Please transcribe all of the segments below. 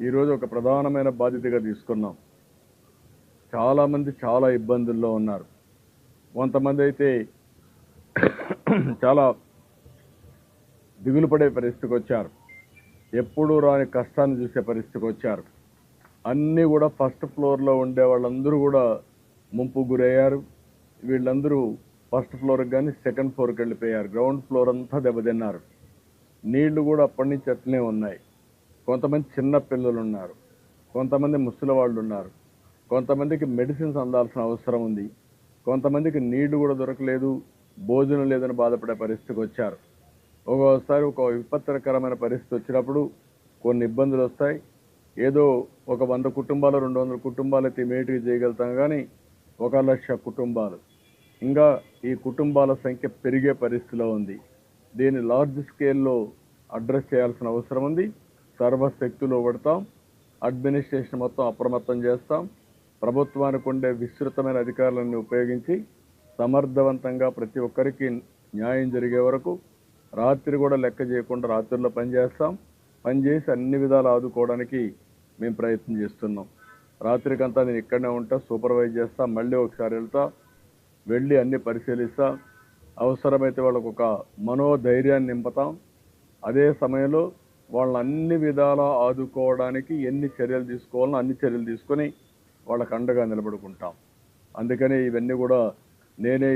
ఈరోజు ఒక ప్రధానమైన బాధ్యతగా తీసుకున్నాం. చాలామంది చాలా ఇబ్బందుల్లో ఉన్నారు. కొంతమంది అయితే చాలా దిగులు పడే పరిస్థితికి వచ్చారు. ఎప్పుడూ రాని కష్టాన్ని చూసే పరిస్థితికి వచ్చారు. అన్నీ కూడా ఫస్ట్ ఫ్లోర్లో ఉండే వాళ్ళందరూ కూడా ముంపు గురయ్యారు. వీళ్ళందరూ ఫస్ట్ ఫ్లోర్కి కానీ సెకండ్ ఫ్లోర్కి వెళ్ళిపోయారు. గ్రౌండ్ ఫ్లోర్ అంతా దెబ్బతిన్నారు. నీళ్ళు కూడా అప్పటి నుంచి అట్లనే ఉన్నాయి. కొంతమంది చిన్న పిల్లలు ఉన్నారు కొంతమంది ముసలి వాళ్ళు ఉన్నారు కొంతమందికి మెడిసిన్స్ అందాల్సిన అవసరం ఉంది. కొంతమందికి నీళ్ళు కూడా దొరకలేదు. భోజనం లేదని బాధపడే పరిస్థితికి వచ్చారు. ఒక్కోసారి ఒక విపత్కరమైన పరిస్థితి వచ్చినప్పుడు కొన్ని ఇబ్బందులు వస్తాయి. ఏదో ఒక వంద కుటుంబాలు రెండు వందల కుటుంబాలు అయితే ఇమీడియట్గా చేయగలుగుతాం కానీ ఒక లక్ష కుటుంబాలు. ఇంకా ఈ కుటుంబాల సంఖ్య పెరిగే పరిస్థితిలో ఉంది. దీన్ని లార్జ్ స్కేల్లో అడ్రస్ చేయాల్సిన అవసరం ఉంది. సర్వశక్తులు పడతాం అడ్మినిస్ట్రేషన్ మొత్తం అప్రమత్తం చేస్తాం. ప్రభుత్వానికి ఉండే విస్తృతమైన అధికారులను ఉపయోగించి సమర్థవంతంగా ప్రతి ఒక్కరికి న్యాయం జరిగే వరకు రాత్రి కూడా లెక్క చేయకుండా రాత్రుల్లో పనిచేస్తాం పనిచేసి అన్ని విధాలు ఆదుకోవడానికి మేము ప్రయత్నం చేస్తున్నాం. రాత్రికంతా నేను ఇక్కడనే ఉంటా సూపర్వైజ్ చేస్తా మళ్ళీ ఒకసారి వెళ్తా వెళ్ళి అన్ని పరిశీలిస్తా. అవసరమైతే వాళ్ళకు ఒక మనోధైర్యాన్ని నింపుతాం. అదే సమయంలో వాళ్ళని అన్ని విధాలా ఆదుకోవడానికి ఎన్ని చర్యలు తీసుకోవాలో అన్ని చర్యలు తీసుకొని వాళ్ళకు అండగా నిలబడుకుంటాం. అందుకనే ఇవన్నీ కూడా నేనే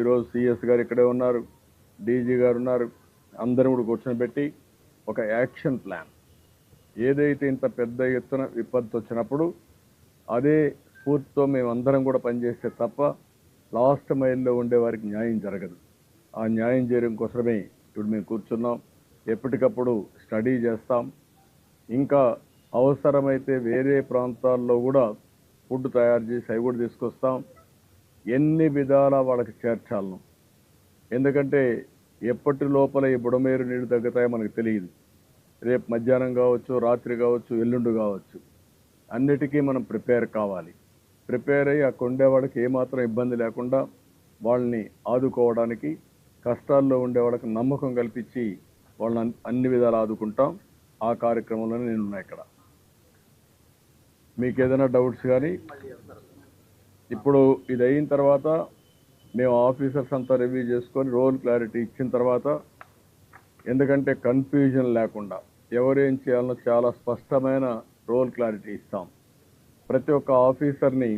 ఈరోజు సిఎస్ గారు ఇక్కడే ఉన్నారు డీజీ గారు ఉన్నారు అందరం కూడా కూర్చొని పెట్టి ఒక యాక్షన్ ప్లాన్. ఏదైతే ఇంత పెద్ద ఎత్తున విపత్తు వచ్చినప్పుడు అదే స్ఫూర్తితో మేమందరం కూడా పనిచేస్తే తప్ప లాస్ట్ మైల్లో ఉండే వారికి న్యాయం జరగదు. ఆ న్యాయం చేయడం కోసమే ఇప్పుడు మేము కూర్చున్నాం. ఎప్పటికప్పుడు స్టడీ చేస్తాం. ఇంకా అవసరమైతే వేరే ప్రాంతాల్లో కూడా ఫుడ్ తయారు చేసి అవి కూడా తీసుకొస్తాం. ఎన్ని విధాలా వాళ్ళకి చేర్చాలను. ఎందుకంటే ఎప్పటి లోపల ఈ బుడమేరు నీళ్ళు తగ్గుతాయో మనకు తెలియదు. రేపు మధ్యాహ్నం కావచ్చు రాత్రి కావచ్చు ఎల్లుండి కావచ్చు. అన్నిటికీ మనం ప్రిపేర్ కావాలి. ప్రిపేర్ అయ్యి అక్కడ ఉండేవాడికి ఏమాత్రం ఇబ్బంది లేకుండా వాళ్ళని ఆదుకోవడానికి కష్టాల్లో ఉండే వాళ్ళకి నమ్మకం కల్పించి వాళ్ళని అన్ని విధాలు ఆదుకుంటాం. ఆ కార్యక్రమంలోనే నేను ఉన్నా ఇక్కడ. మీకు ఏదైనా డౌట్స్ కానీ ఇప్పుడు ఇది అయిన తర్వాత మేము ఆఫీసర్స్ అంతా రివ్యూ చేసుకొని రోల్ క్లారిటీ ఇచ్చిన తర్వాత ఎందుకంటే కన్ఫ్యూజన్ లేకుండా ఎవరేం చేయాలనో చాలా స్పష్టమైన రోల్ క్లారిటీ ఇస్తాం. ప్రతి ఒక్క ఆఫీసర్ని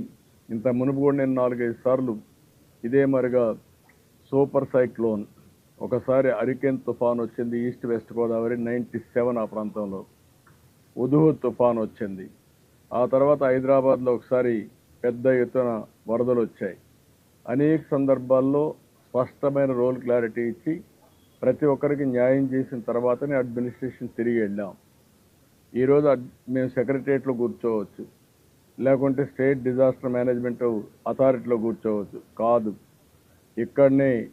ఇంత మునుపు కూడా నేను నాలుగైదు సార్లు ఇదే మరిగా సూపర్ సైక్లోన్ ఒకసారి అరికెన్ తుఫాన్ వచ్చింది east west Godavari ninety seven ఆ ప్రాంతంలో. ఉదుహు తుఫాన్ వచ్చింది. ఆ తర్వాత హైదరాబాద్లో ఒకసారి పెద్ద ఎత్తున వరదలు వచ్చాయి. అనేక సందర్భాల్లో స్పష్టమైన రోల్ క్లారిటీ ఇచ్చి ప్రతి ఒక్కరికి న్యాయం చేసిన తర్వాతనే అడ్మినిస్ట్రేషన్ తిరిగి వెళ్ళాం. ఈరోజు అడ్- మేము సెక్రటరియట్లో కూర్చోవచ్చు. లేకుంటే స్టేట్ డిజాస్టర్ మేనేజ్మెంట్ అథారిటీలో కూర్చోవచ్చు. కాదు. ఇక్కడనే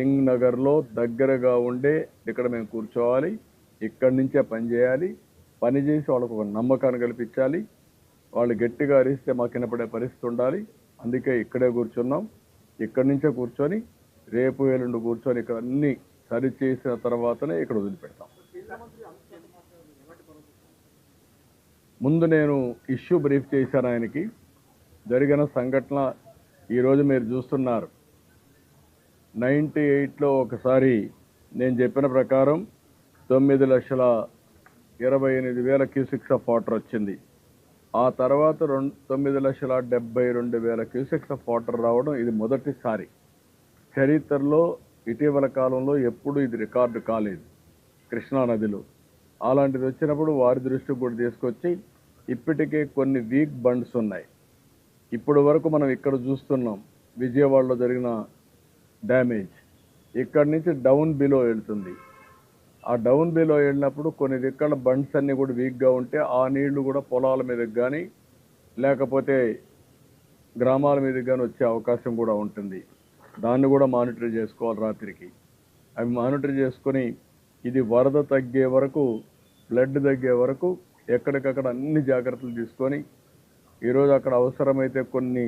సింగ్ నగర్లో దగ్గరగా ఉండే ఇక్కడ మేము కూర్చోవాలి ఇక్కడి నుంచే పని చేయాలి పని చేసి వాళ్ళకు ఒక నమ్మకాన్ని కల్పించాలి వాళ్ళు గట్టిగా అరిస్తే మాకు వినపడే పరిస్థితి ఉండాలి. అందుకే ఇక్కడే కూర్చున్నాం. ఇక్కడి నుంచే కూర్చొని రేపు ఎల్లుండి కూర్చొని ఇక్కడ అన్నీ సరి చేసిన తర్వాతనే ఇక్కడ వదిలిపెడతాం. ముందు నేను ఇష్యూ బ్రీఫ్ చేశాను ఆయనకి. జరిగిన సంఘటన ఈరోజు మీరు చూస్తున్నారు. నైంటీ ఎయిట్లో ఒకసారి నేను చెప్పిన ప్రకారం తొమ్మిది లక్షల ఇరవై ఎనిమిది వేల క్యూసెక్స్ ఆఫ్ వాటర్ వచ్చింది. ఆ తర్వాత రెండు తొమ్మిది లక్షల డెబ్బై రెండు వేల క్యూసెక్స్ ఆఫ్ వాటర్ రావడం ఇది మొదటిసారి. చరిత్రలో ఇటీవల కాలంలో ఎప్పుడూ ఇది రికార్డు కాలేదు. కృష్ణా నదిలో. అలాంటిది వచ్చినప్పుడు వారి దృష్టికి కూడా తీసుకొచ్చి ఇప్పటికే కొన్ని వీక్ బండ్స్ ఉన్నాయి. ఇప్పుడు వరకు మనం ఇక్కడ చూస్తున్నాం. విజయవాడలో జరిగిన డ్యామేజ్ ఇక్కడ నుంచి డౌన్ బిలో వెళ్తుంది. ఆ డౌన్ బిలో వెళ్ళినప్పుడు కొన్ని దిక్కల బండ్స్ అన్ని కూడా వీక్గా ఉంటే ఆ నీళ్ళు కూడా పొలాల మీదకి కానీ లేకపోతే గ్రామాల మీదకి కానీ వచ్చే అవకాశం కూడా ఉంటుంది. దాన్ని కూడా మానిటర్ చేసుకోవాలి రాత్రికి. అవి మానిటర్ చేసుకొని ఇది వరద తగ్గే వరకు బ్లడ్ తగ్గే వరకు ఎక్కడికక్కడ అన్ని జాగ్రత్తలు తీసుకొని ఈరోజు అక్కడ అవసరమైతే కొన్ని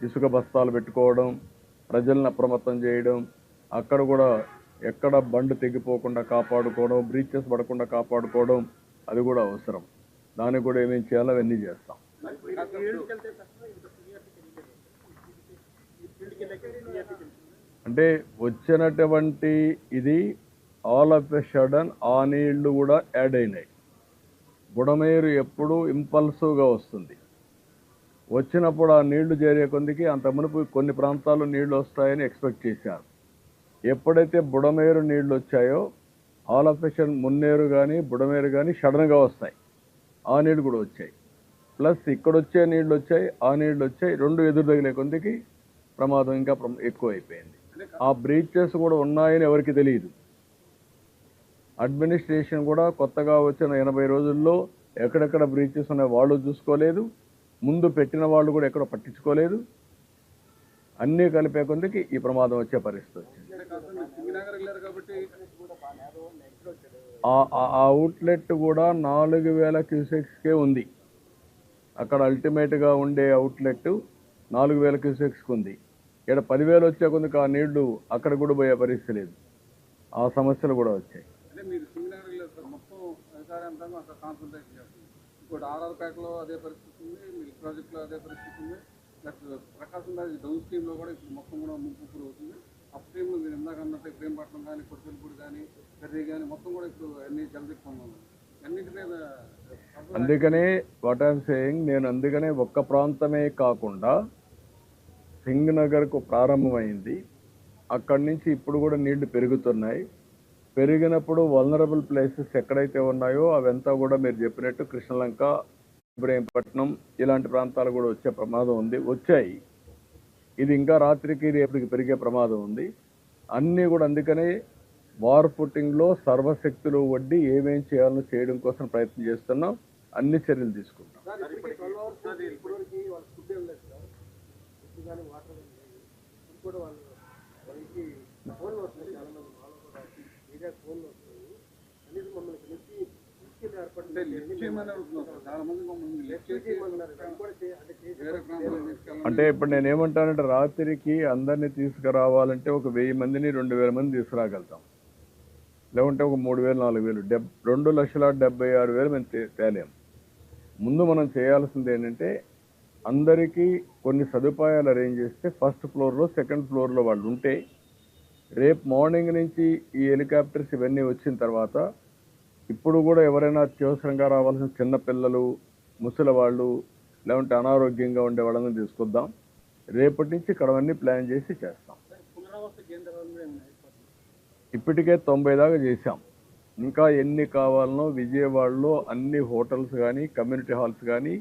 ఇసుక బస్తాలు పెట్టుకోవడం ప్రజలను అప్రమత్తం చేయడం అక్కడ కూడా ఎక్కడ బండ్ తెగిపోకుండా కాపాడుకోవడం బ్రీచెస్ పడకుండా కాపాడుకోవడం అది కూడా అవసరం. దానికి కూడా ఏమేమి చేయాలో అవన్నీ చేస్తాం. అంటే వచ్చినటువంటి ఇది ఆల్ ఆఫ్ ఎ సడన్ ఆ నీళ్ళు కూడా యాడ్ అయినాయి. బుడమేరు ఎప్పుడు ఇంపల్సివ్గా వస్తుంది. వచ్చినప్పుడు ఆ నీళ్ళు చేరే కొందికి అంత మునుపు కొన్ని ప్రాంతాల్లో నీళ్ళు వస్తాయని ఎక్స్పెక్ట్ చేశారు. ఎప్పుడైతే బుడమేరు నీళ్ళు వచ్చాయో ఆల్ ఆఫ్ ఎ మున్నేరు కానీ బుడమేరు కానీ సడన్గా వస్తాయి. ఆ నీళ్ళు కూడా వచ్చాయి. ప్లస్ ఇక్కడ వచ్చే నీళ్ళు వచ్చాయి ఆ నీళ్ళు వచ్చాయి రెండు ఎదురు తగిలే కొందికి ప్రమాదం ఇంకా ఎక్కువ అయిపోయింది ఆ బ్రీచెస్ కూడా ఉన్నాయని ఎవరికి తెలియదు. అడ్మినిస్ట్రేషన్ కూడా కొత్తగా వచ్చిన ఎనభై రోజుల్లో ఎక్కడెక్కడ బ్రీచెస్ ఉన్నాయో వాళ్ళు చూసుకోలేదు. ముందు పెట్టిన వాళ్ళు కూడా ఎక్కడో పట్టించుకోలేదు. అన్నీ కలిపే కొందికి ఈ ప్రమాదం వచ్చే పరిస్థితి వచ్చింది. ఆ- అవుట్లెట్ కూడా నాలుగు వేల క్యూసెక్స్కే ఉంది. అక్కడ అల్టిమేట్గా ఉండే అవుట్లెట్ నాలుగు వేల క్యూసెక్స్కి ఉంది. ఇక్కడ పదివేలు వచ్చే కొందుకు ఆ నీళ్ళు అక్కడ కూడా పోయే పరిస్థితి లేదు. ఆ సమస్యలు కూడా వచ్చాయి. మొత్తం అదే పరిస్థితి ఉంది మిల్క్ అదే పరిస్థితి ఉంది. ప్లస్ ప్రకాశం రాజు డౌన్ స్ట్రీమ్లో కూడా ఇప్పుడు మొత్తం కూడా ముంపు గురి అవుతుంది. అప్ స్ట్రీమ్లో మీరు ఇందాక అన్నట్టు ప్రేమపట్నం కానీ కొట్టుపల్లిపూడి కానీ కర్రీ కానీ మొత్తం కూడా ఇప్పుడు అన్ని జలదిక్కంగా ఉన్నాయి. అన్నిటి మీద అందుకనే వాట్ ఐఎమ్ సేయింగ్ నేను అందుకనే ఒక్క ప్రాంతమే కాకుండా సింగ్ నగర్కు ప్రారంభమైంది. అక్కడి నుంచి ఇప్పుడు కూడా నీళ్ళు పెరుగుతున్నాయి. పెరిగినప్పుడు వల్నరబుల్ ప్లేసెస్ ఎక్కడైతే ఉన్నాయో అవంతా కూడా మీరు చెప్పినట్టు కృష్ణలంక ఇబ్రహీంపట్నం ఇలాంటి ప్రాంతాలు కూడా వచ్చే ప్రమాదం ఉంది. వచ్చాయి. ఇది ఇంకా రాత్రికి రేపటికి పెరిగే ప్రమాదం ఉంది. అన్నీ కూడా అందుకనే వార్ ఫుటింగ్లో సర్వశక్తులు వడ్డీ ఏమేం చేయాలో చేయడం కోసం ప్రయత్నం చేస్తున్నాం. అన్ని చర్యలు తీసుకుంటాం లిఫ్ట్ చేయమని అడుగుతున్నారు చాలా మంది మమ్మల్ని లిఫ్ట్ అంటే చేసి వేరే ప్రాంతాలకు తీసుకెళ్ళాలి అంటే ఇప్పుడు నేను ఏమంటానంటే రాత్రికి అందరినీ తీసుకురావాలంటే ఒక వెయ్యి మందిని రెండు వేల మంది తీసుకురాగలుగుతాం. లేకుంటే ఒక మూడు వేలు నాలుగు వేలు డెబ్ రెండు లక్షల డెబ్బై ఆరు వేలు మేము తే- తేలేం. ముందు మనం చేయాల్సింది ఏంటంటే అందరికీ కొన్ని సదుపాయాలు అరేంజ్ చేస్తే ఫస్ట్ ఫ్లోర్లో సెకండ్ ఫ్లోర్లో వాళ్ళు ఉంటే రేపు మార్నింగ్ నుంచి ఈ హెలికాప్టర్స్ ఇవన్నీ వచ్చిన తర్వాత ఇప్పుడు కూడా ఎవరైనా అత్యవసరంగా రావాల్సిన చిన్నపిల్లలు ముసలివాళ్ళు ముసలి వాళ్ళు లేకుంటే అనారోగ్యంగా ఉండే వాళ్ళని తీసుకొద్దాం. రేపటి నుంచి ఇక్కడ అన్నీ ప్లాన్ చేసి చేస్తాం. ఇప్పటికే తొంభై దాకా చేశాం. ఇంకా ఎన్ని కావాలనో విజయవాడలో అన్ని హోటల్స్ కానీ కమ్యూనిటీ హాల్స్ కానీ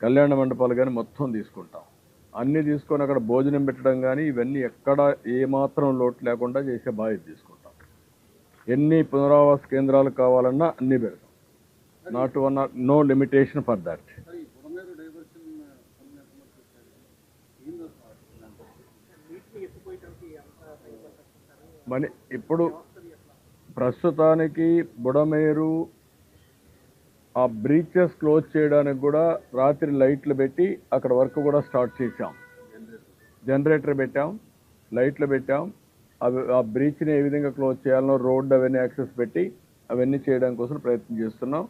కళ్యాణ మండపాలు కానీ మొత్తం తీసుకుంటాం. అన్నీ తీసుకొని అక్కడ భోజనం పెట్టడం కానీ ఇవన్నీ ఎక్కడ ఏమాత్రం లోటు లేకుండా చేసే బాధ్యత తీసుకుంటాం. ఎన్ని పునరావాస కేంద్రాలు కావాలన్నా అన్నీ పెడతాం. Not one no limitation for that మన ఇప్పుడు ప్రస్తుతానికి బుడమేరు ఆ బ్రీచెస్ క్లోజ్ చేయడానికి కూడా రాత్రి లైట్లు పెట్టి అక్కడ వర్క్ కూడా స్టార్ట్ చేశాం. జనరేటర్ పెట్టాం. లైట్లు పెట్టాం. అవి ఆ బ్రీచ్ని ఏ విధంగా క్లోజ్ చేయాలనో రోడ్డు అవన్నీ యాక్సెస్ పెట్టి అవన్నీ చేయడం కోసం ప్రయత్నం చేస్తున్నాం.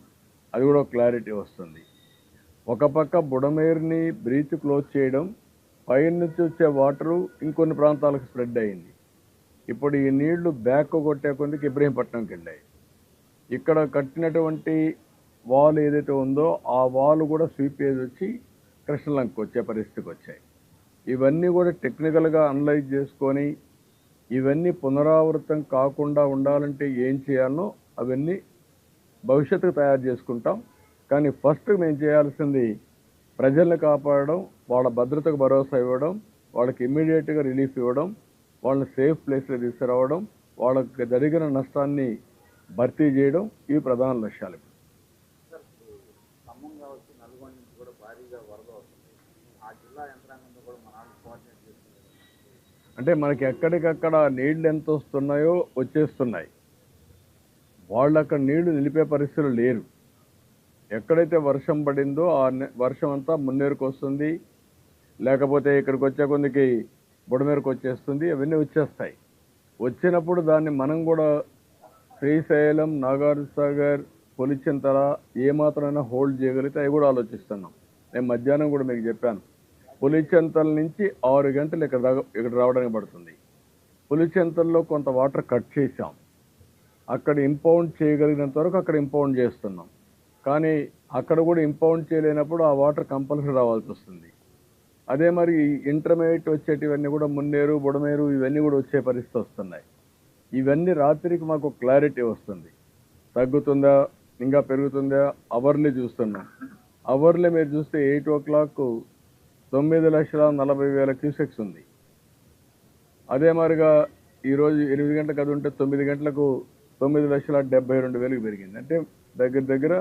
అది కూడా క్లారిటీ వస్తుంది. ఒక పక్క బుడమేరుని బ్రీచ్ క్లోజ్ చేయడం పైన నుంచి వచ్చే వాటరు ఇంకొన్ని ప్రాంతాలకు స్ప్రెడ్ అయింది. ఇప్పుడు ఈ నీళ్ళు బ్యాక్ కొట్టే కొందికి ఇబ్రహీంపట్నంకి వెళ్ళాయి ఇక్కడ కట్టినటువంటి వాల్ ఏదైతే ఉందో ఆ వాల్ కూడా స్వీప్ చేసి వచ్చి కృష్ణలంకకు వచ్చే పరిస్థితికి వచ్చాయి. ఇవన్నీ కూడా టెక్నికల్గా అనలైజ్ చేసుకొని ఇవన్నీ పునరావృతం కాకుండా ఉండాలంటే ఏం చేయాలనో అవన్నీ భవిష్యత్తుకు తయారు చేసుకుంటాం. కానీ ఫస్ట్ మేము చేయాల్సింది ప్రజల్ని కాపాడడం వాళ్ళ భద్రతకు భరోసా ఇవ్వడం వాళ్ళకి ఇమ్మీడియట్గా రిలీఫ్ ఇవ్వడం వాళ్ళని సేఫ్ ప్లేస్లో తీసుకురావడం వాళ్ళకి జరిగిన నష్టాన్ని భర్తీ చేయడం ఈ ప్రధాన లక్ష్యాలు ఖమ్మం కావచ్చు నల్గొండ నుంచి కూడా భారీగా వరద వస్తుంది ఆ జిల్లా యంత్రాంగంతో కూడా మన వాళ్ళు కోఆర్డినేట్ చేస్తున్నారు అంటే మనకి ఎక్కడికక్కడ నీళ్ళు ఎంత వస్తున్నాయో వచ్చేస్తున్నాయి. వాళ్ళు అక్కడ నీళ్ళు నిలిపే పరిస్థితులు లేరు. ఎక్కడైతే వర్షం పడిందో ఆ వర్షం అంతా మున్నేరుకు వస్తుంది. లేకపోతే ఇక్కడికి వచ్చే కొందికి బుడమేరకు వచ్చేస్తుంది అవన్నీ వచ్చేస్తాయి. వచ్చినప్పుడు దాన్ని మనం కూడా శ్రీశైలం నాగార్జున సాగర్ పొలిచెంతల ఏమాత్రమైనా హోల్డ్ చేయగలిగితే అవి కూడా ఆలోచిస్తున్నాం. నేను మధ్యాహ్నం కూడా మీకు చెప్పాను. పులిచెంతల నుంచి ఆరు గంటలు ఇక్కడ రా- ఇక్కడ రావడానికి పడుతుంది. పులిచెంతల్లో కొంత వాటర్ కట్ చేసాం అక్కడ ఇంపౌండ్ చేయగలిగినంత వరకు అక్కడ ఇంపౌండ్ చేస్తున్నాం. కానీ అక్కడ కూడా ఇంపౌండ్ చేయలేనప్పుడు ఆ వాటర్ కంపల్సరీ రావాల్సి వస్తుంది. అదే మరి ఇంటర్మీడియట్ వచ్చేటివన్నీ కూడా మున్నేరు బుడమేరు ఇవన్నీ కూడా వచ్చే పరిస్థితి వస్తున్నాయి. ఇవన్నీ రాత్రికి మాకు క్లారిటీ వస్తుంది. తగ్గుతుందా? ఇంకా పెరుగుతుందా? అవర్లీ చూస్తున్నాం. అవర్లీ మీరు చూస్తే ఎయిట్ ఓ క్లాక్ తొమ్మిది లక్షల నలభై వేల క్యూసెక్స్ ఉంది. అదే మాదిరిగా ఈరోజు ఎనిమిది గంటలకు అది ఉంటే తొమ్మిది గంటలకు తొమ్మిది లక్షల డెబ్బై రెండు వేలకు పెరిగింది. అంటే దగ్గర దగ్గర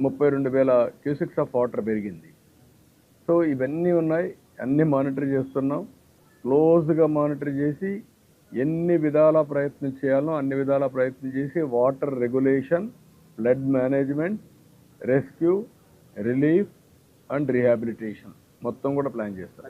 ముప్పై రెండు వేల క్యూసెక్స్ ఆఫ్ వాటర్ పెరిగింది. సో ఇవన్నీ ఉన్నాయి. అన్నీ మానిటర్ చేస్తున్నాం. క్లోజ్గా మానిటర్ చేసి ఎన్ని విధాల ప్రయత్నం చేయాలో అన్ని విధాల ప్రయత్నం చేసి water regulation flood management rescue relief and rehabilitation. మొత్తం కూడా ప్లాన్ చేస్తాం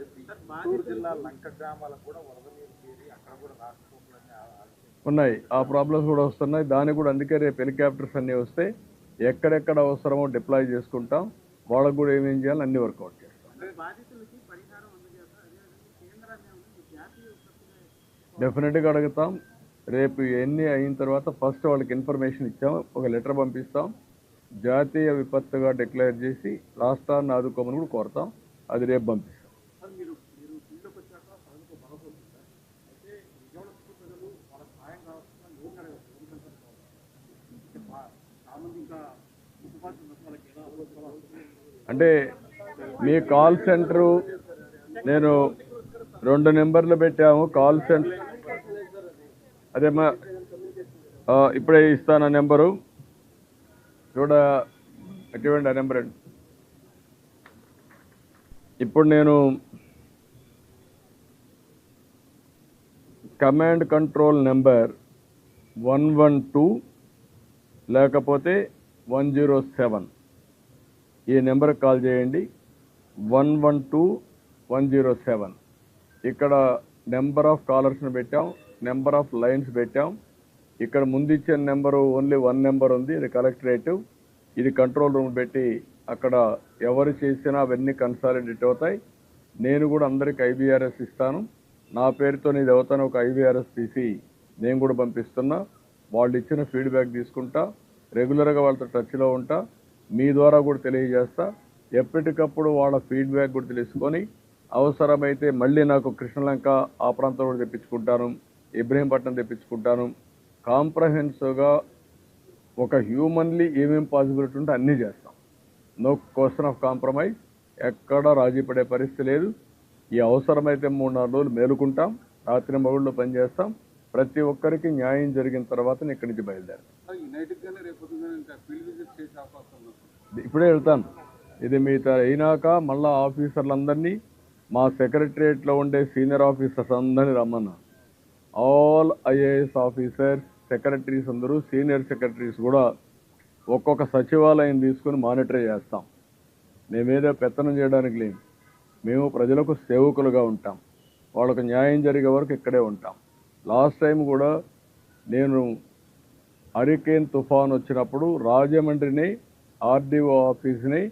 ఉన్నాయి. ఆ ప్రాబ్లమ్స్ కూడా వస్తున్నాయి. దానికి కూడా అందుకే రేపు హెలికాప్టర్స్ అన్నీ వస్తే ఎక్కడెక్కడ అవసరమో డిప్లాయ్ చేసుకుంటాం. వాళ్ళకు కూడా ఏమేం చేయాలో అన్ని వర్కౌట్ చేస్తాం. డెఫినెట్గా అడుగుతాం. రేపు ఎన్ని అయిన తర్వాత ఫస్ట్ వాళ్ళకి ఇన్ఫర్మేషన్ ఇచ్చాం ఒక లెటర్ పంపిస్తాం. జాతీయ విపత్తుగా డిక్లేర్ చేసి రాష్ట్రాన్ని ఆదుకోమని కూడా కోరుతాం. అది రేపు పంపిస్తాం. అంటే మీ కాల్ సెంటరు నేను రెండు నెంబర్లు పెట్టాము కాల్ సెంటర్ అదే మా ఇప్పుడే ఇస్తాను ఆ నెంబరు. చూడ ఎటువంటి ఆ నెంబర్ అండి. ఇప్పుడు నేను command control number one one two లేకపోతే వన్ జీరో సెవెన్ ఈ నెంబర్కి కాల్ చేయండి. One one two one zero seven ఇక్కడ నెంబర్ ఆఫ్ కాలర్స్ని పెట్టాం. నెంబర్ ఆఫ్ లైన్స్ పెట్టాం. ఇక్కడ ముందు ఇచ్చిన నెంబరు ఓన్లీ వన్ నెంబర్ ఉంది. ఇది కలెక్టరేటివ్ ఇది కంట్రోల్ రూమ్ పెట్టి అక్కడ ఎవరు చేసినా అవన్నీ కన్సాలిడేట్ అవుతాయి. నేను కూడా అందరికి ఐబీఆర్ఎస్ ఇస్తాను. నా పేరుతో నీది అవుతాను ఒక ఐబీఆర్ఎస్ తీసి నేను కూడా పంపిస్తున్నా. వాళ్ళు ఇచ్చిన ఫీడ్బ్యాక్ తీసుకుంటా. రెగ్యులర్గా వాళ్ళతో టచ్లో ఉంటా. మీ ద్వారా కూడా తెలియజేస్తా. ఎప్పటికప్పుడు వాళ్ళ ఫీడ్బ్యాక్ కూడా తెలుసుకొని అవసరమైతే మళ్ళీ నాకు కృష్ణలంక ఆ ప్రాంతం కూడా తెప్పించుకుంటాను. ఇబ్రహీంపట్నం తెప్పించుకుంటాను. కాంప్రహెన్సివ్గా ఒక హ్యూమన్లీ ఏమేం పాసిబిలిటీ ఉంటే అన్నీ చేస్తాం. నో క్వశ్చన్ ఆఫ్ కాంప్రమైజ్ ఎక్కడ రాజీ పడే పరిస్థితి లేదు. ఈ అవసరమైతే మూడు నాలుగు రోజులు మేలుకుంటాం. రాత్రి మగుళ్ళు పనిచేస్తాం. ప్రతి ఒక్కరికి న్యాయం జరిగిన తర్వాత ఇక్కడి నుంచి బయలుదేరాం ఈ నైట్కి కానీ రేపు పొద్దున్న ఇంకా ఫీల్డ్ విజిట్ చేసే అవకాశం ఉంది. ఇప్పుడే వెళ్తాను. ఇది మీ అయినాక మళ్ళా ఆఫీసర్లందరినీ మా సెక్రటరియట్లో ఉండే సీనియర్ ఆఫీసర్స్ అందరినీ రమ్మన్నా. ఆల్ ఐఏఎస్ ఆఫీసర్స్ సెక్రటరీస్ అందరూ సీనియర్ సెక్రటరీస్ కూడా ఒక్కొక్క సచివాలయం తీసుకుని మానిటర్ చేస్తాం. మేమేదో పెత్తనం చేయడానికి లేము మేము ప్రజలకు సేవకులుగా ఉంటాం. వాళ్ళకు న్యాయం జరిగే వరకు ఇక్కడే ఉంటాం. లాస్ట్ టైం కూడా నేను హరికేన్ తుఫాన్ వచ్చినప్పుడు రాజమండ్రిని ఆర్డీఓ ఆఫీస్ని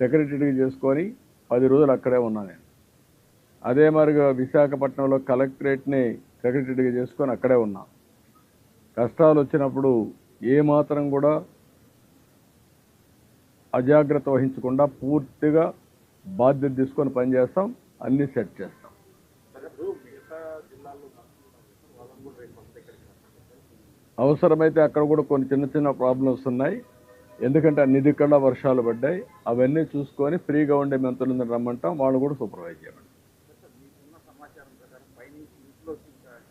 సెక్రటరీగా చేసుకొని పది రోజులు అక్కడే ఉన్నా నేను. అదే మరిగా విశాఖపట్నంలో కలెక్టరేట్ని సెక్రటరీగా చేసుకొని అక్కడే ఉన్నా. కష్టాలు వచ్చినప్పుడు ఏమాత్రం కూడా అజాగ్రత్త వహించకుండా పూర్తిగా బాధ్యత తీసుకొని పనిచేస్తాం అన్నీ సెట్ చేస్తాం. అవసరమైతే అక్కడ కూడా కొన్ని చిన్న చిన్న ప్రాబ్లమ్స్ ఉన్నాయి. ఎందుకంటే అన్ని దిక్కల వర్షాలు పడ్డాయి. అవన్నీ చూసుకొని ఫ్రీగా ఉండే మంత్రులను రమ్మంటాం వాళ్ళు కూడా సూపర్వైజ్ చేయమంటాం